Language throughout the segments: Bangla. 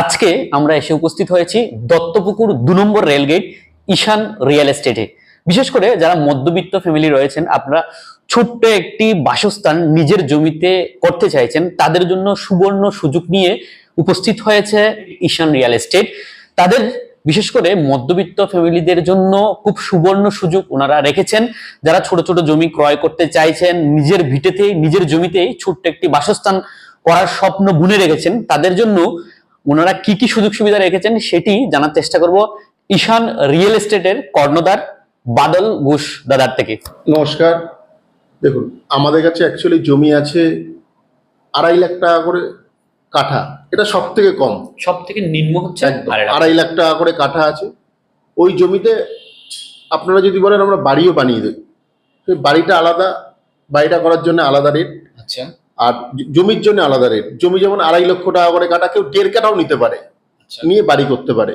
আজকে আমরা এসে উপস্থিত হয়েছি দত্তপুকুর দু নম্বর রেলগেট ঈশান রিয়েল এস্টেটে। বিশেষ করে যারা মধ্যবিত্ত ফ্যামিলি রয়েছেন, আপনারা ছোট্ট একটি বাসস্থান নিজের জমিতে করতে চাইছেন, তাদের জন্য সুবর্ণ সুযোগ নিয়ে উপস্থিত হয়েছে ঈশান রিয়েল এস্টেট। তাদের বিশেষ করে মধ্যবিত্ত ফ্যামিলিদের জন্য খুব সুবর্ণ সুযোগ ওনারা রেখেছেন। যারা ছোট ছোট জমি ক্রয় করতে চাইছেন, নিজের ভিটেতেই, নিজের জমিতেই ছোট্ট একটি বাসস্থান করার স্বপ্ন বুনে রেখেছেন, তাদের জন্য ওনারা কি কি সুযোগ সুবিধা রেখেছেন সেটি জানার চেষ্টা করব ঈশান রিয়েল এস্টেটের কর্ণধার বাদল ঘোষ দাদার থেকে। নমস্কার। দেখুন আমাদের কাছে অ্যাকচুয়ালি জমি আছে আড়াই লাখ টাকা করে কাঠা। এটা সব থেকে কম। সব থেকে নিম্ন হচ্ছে আড়াই লাখ। টাকা করে কাঠা আছে। ওই জমিতে আপনারা যদি বলেন আমরা বাড়িও বানিয়ে দেব বাড়িটা আলাদা বাড়িটা করার জন্য আলাদা রেট আচ্ছা। আর জমির জন্য আলাদা রেট জমি যেমন আড়াই লক্ষ টাকা করে কাটা কেউ দেড় কাটাও নিতে পারে। আচ্ছা। নিয়ে বাড়ি করতে পারে।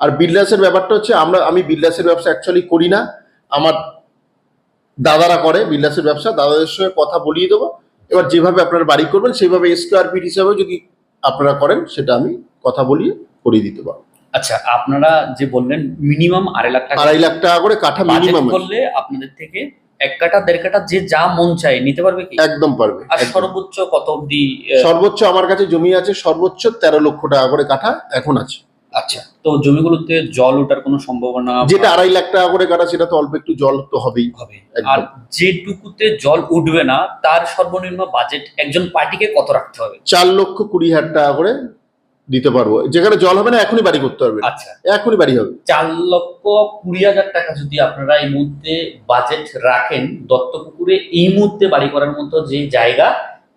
আর বিল্ডার্সের ব্যাপারটা হচ্ছে আমরা আমি বিল্ডার্সের ব্যবসা অ্যাকচুয়ালি করি না। আমার দাদারা করে বিল্ডার্সের ব্যবসা দাদাদের সঙ্গে কথা বলিয়ে দেবো। এবার যেভাবে আপনারা বাড়ি করবেন সেইভাবে স্কোয়ার ফিট হিসাবে যদি আপনারা করেন সেটা আমি কথা বলিয়ে করিয়ে দিতে পারব। আচ্ছা আপনারা যে বললেন মিনিমাম আড়াই লাখ টাকা আড়াই লাখ টাকা করে কাঠা মিনিমাম করলে আপনাদের থেকে এক কাটা দেড় কাটা যে যা মন চায় নিতে পারবে কি? একদম পারবে আর সর্বোচ্চ কত অব্দি সর্বোচ্চ আমার কাছে জমি আছে সর্বোচ্চ তেরো লক্ষ টাকা করে কাঠা এখন আছে। আচ্ছা তো জমিগুলোতে জল ওঠার কোনো সম্ভাবনা যেটা আড়াই লাখ টাকা করে কাটা সেটা তো অল্প একটু জল তো হবেই। হবে। আর যেটুকুতে জল উঠবে না তার সর্বনিম্ন বাজেট একজন পার্টিকে কত রাখতে হবে? চার লক্ষ কুড়ি হাজার টাকা করে দিতে পারব। যেখানে জল হবে না এখনই বাড়ি করতে পারবে আচ্ছা। এখনই বাড়ি হবে। চার লক্ষ কুড়ি হাজার টাকা যদি আপনারা এই মুহূর্তে বাজেট রাখেন দত্তপুকুরে এই মুহূর্তে বাড়ি করার মতো যে জায়গা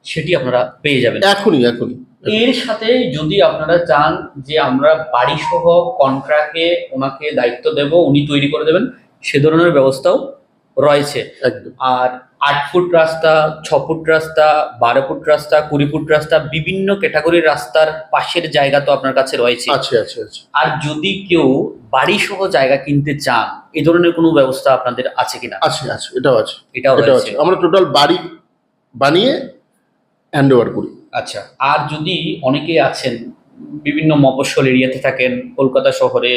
সেটি আপনারা পেয়ে যাবেন। এখনই এখনই। এর সাথে যদি আপনারা চান যে আমরা বাড়ি সহ কন্ট্রাক্টে ওনাকে দায়িত্ব দেব উনি তৈরি করে দেবেন সে ধরনের ব্যবস্থাও রয়েছে। আর আট ফুট রাস্তা ছ ফুট রাস্তা বারো ফুট রাস্তা কুড়ি ফুট রাস্তা বিভিন্ন ক্যাটাগরির রাস্তার পাশের জায়গা তো আপনার কাছে রয়েছে। আর যদি কেউ বাড়ি সহ জায়গা কিনতে চান এ ধরনের কোনো ব্যবস্থা আপনাদের আছে কিনা? আছে আছে এটাও আছে। এটাও আছে। আমরা টোটাল বাড়ি বানিয়ে হ্যান্ড ওভার করি। আচ্ছা আর যদি অনেকেই আছেন বিভিন্ন মফস্বল এরিয়াতে থাকেন কলকাতা শহরে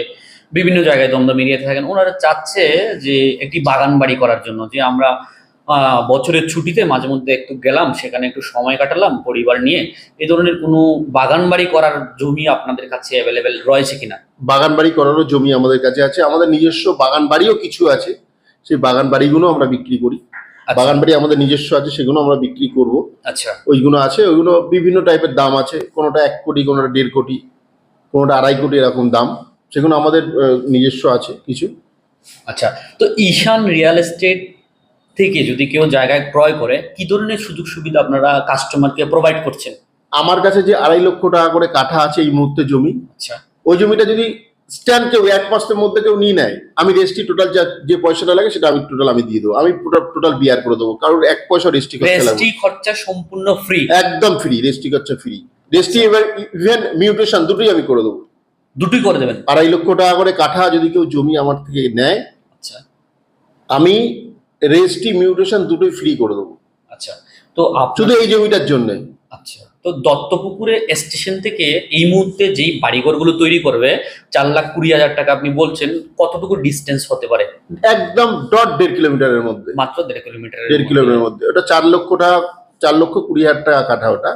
বিভিন্ন জায়গায় দমদম এরিয়াতে থাকেন। ওনারা চাচ্ছে যে একটি বাগান বাড়ি করার জন্য যে আমরা বছরের ছুটিতে মাঝে মধ্যে একটু গেলাম সেখানে একটু সময় কাটালাম পরিবার নিয়ে। এই ধরনের কোনো বাগান বাড়ি করার জমি আপনাদের কাছে অ্যাভেলেবেল রয়েছে কিনা? বাগান বাড়ি করারও জমি আমাদের কাছে আছে। আমাদের নিজস্ব বাগান বাড়িও কিছু আছে। সেই বাগান বাড়িগুলো আমরা বিক্রি করি। আচ্ছা, বাগান বাড়ি আমাদের নিজস্ব আছে সেগুলো আমরা বিক্রি করব। আচ্ছা। ওইগুলো আছে ওইগুলো বিভিন্ন টাইপের দাম আছে। কোনোটা এক কোটি কোনোটা দেড় কোটি কোনোটা আড়াই কোটি এরকম দাম। সেগুলো আমাদের নিজস্ব আছে কিছু। আচ্ছা তো ঈশান রিয়েল এস্টেট থেকে যদি কেউ জায়গায় ক্রয় করে কি ধরনের সুযোগ সুবিধা আপনারা কাস্টমারকে প্রোভাইড করছেন? আমার কাছে যে আড়াই লক্ষ টাকা করে কাঠা আছে এই মুহূর্তে জমি আচ্ছা। ওই জমিটা যদি স্ট্যান্ড কেউ এক মাসের মধ্যে কেউ নিয়ে নেয় আমি রেজিস্ট্রি টোটাল যা যে পয়সাটা লাগে সেটা আমি টোটাল আমি দিয়ে দেবো। আমি টোটাল বিয়ার করে দেবো কারোর এক পয়সা রেজিস্ট্রি করতে খরচা সম্পূর্ণ ফ্রি একদম ফ্রি রেজিস্ট্রি খরচা ফ্রি রেজিস্ট্রি এবার ইভেন মিউটেশন দুটোই আমি করে দেবো। দুটোই করে দেবেন। আড়াই লক্ষ টাকা করে কাঠা যদি কেউ জমি আমার থেকে নেয় আচ্ছা। আমি রেজিস্ট্রি মিউটেশন দুটোই ফ্রি করে দেবো। আচ্ছা। তো শুধু এই জমিটার জন্য। আচ্ছা। তো দত্তপুকুরে স্টেশন থেকে এই মুহূর্তে যেই বাড়িঘরগুলো তৈরি করবে চার লাখ কুড়ি হাজার টাকা আপনি বলছেন কতটুকু ডিস্টেন্স হতে পারে? একদম ডট দেড় কিলোমিটারের মধ্যে। মাত্র দেড় কিলোমিটার দেড় কিলোমিটারের মধ্যে। ওটা চার লক্ষ টাকা চার লক্ষ কুড়ি হাজার টাকা কাটা ওটা।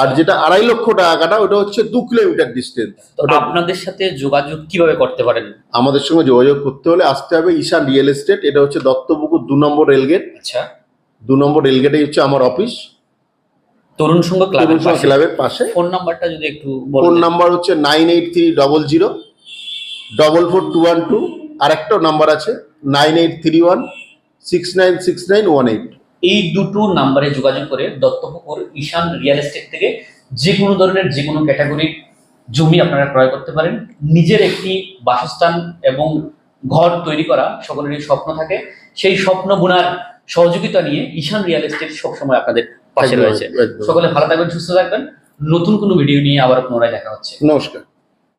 আর যেটা আড়াই লক্ষ টাকা কাটা ওটা হচ্ছে দু কিলোমিটার ডিস্টেন্স আপনাদের সাথে যোগাযোগ কীভাবে করতে পারেন? আমাদের সঙ্গে যোগাযোগ করতে হলে আসতে হবে ঈশান রিয়েল এস্টেট এটা হচ্ছে দত্তপুকুর দু নম্বর রেলগেট আচ্ছা। দু নম্বর রেলগেটে হচ্ছে আমার অফিস। তরুণ সংঘ ক্লাবের পাশে। ক্লাবের পাশে। ফোন নাম্বারটা যদি একটু ফোন নাম্বার হচ্ছে nine eight three double zero double four two one two আর একটা নাম্বার আছে nine eight three one six nine six nine one eight. এই দুটো নাম্বারে যোগাযোগ করে দত্তপুকুর ঈশান রিয়েল এস্টেট থেকে যে কোনো ধরনের যে কোনো ক্যাটাগরির জমি আপনারা ক্রয় করতে পারেন। নিজের একটি বাসস্থান এবং ঘর তৈরি করা সকলেরই স্বপ্ন থাকে। সেই স্বপ্ন বোনার সহযোগিতা নিয়ে ঈশান রিয়েল এস্টেট সবসময় আপনাদের পাশে রয়েছে। সকলে ভালো থাকবেন সুস্থ থাকবেন। নতুন কোনো ভিডিও নিয়ে আবার পুনরায় দেখা হচ্ছে। নমস্কার।